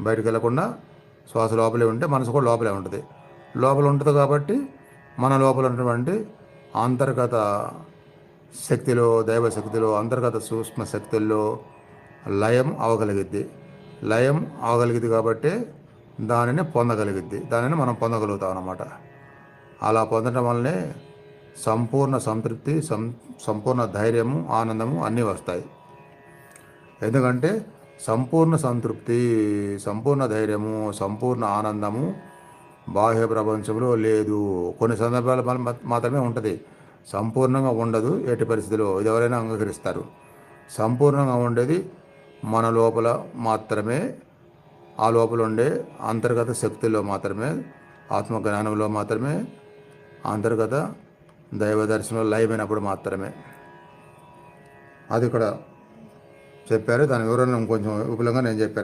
బయటకు వెళ్ళకుండా శ్వాస లోపలే ఉంటే మనసు కూడా లోపలే ఉంటుంది. లోపల ఉంటుంది కాబట్టి మన లోపల ఉన్నటువంటి అంతర్గత శక్తిలో దైవ శక్తిలో అంతర్గత సూక్ష్మ శక్తుల్లో లయం అవగలిగిద్ది. లయం అవగలిగిద్ది కాబట్టి దానిని పొందగలిగిద్ది. దానిని మనం పొందగలుగుతాం అన్నమాట. అలా పొందడం వల్లనే సంపూర్ణ సంతృప్తి సం సంపూర్ణ ధైర్యము ఆనందము అన్నీ వస్తాయి. ఎందుకంటే సంపూర్ణ సంతృప్తి సంపూర్ణ ధైర్యము సంపూర్ణ ఆనందము బాహ్య ప్రపంచంలో లేదు. కొన్ని సందర్భాలు మాత్రమే ఉంటుంది. సంపూర్ణంగా ఉండదు ఎట్టి పరిస్థితిలో. ఇది ఎవరైనా అంగీకరిస్తారు. సంపూర్ణంగా ఉండేది మన లోపల మాత్రమే ఆ లోపల ఉండే అంతర్గత శక్తుల్లో మాత్రమే ఆత్మ జ్ఞానంలో మాత్రమే అంతర్గత దైవ దర్శనంలో లయమైనప్పుడు మాత్రమే. అది ఇక్కడ చెప్పారు. దాని వివరణ కొంచెం విపులంగా నేను చెప్పాను.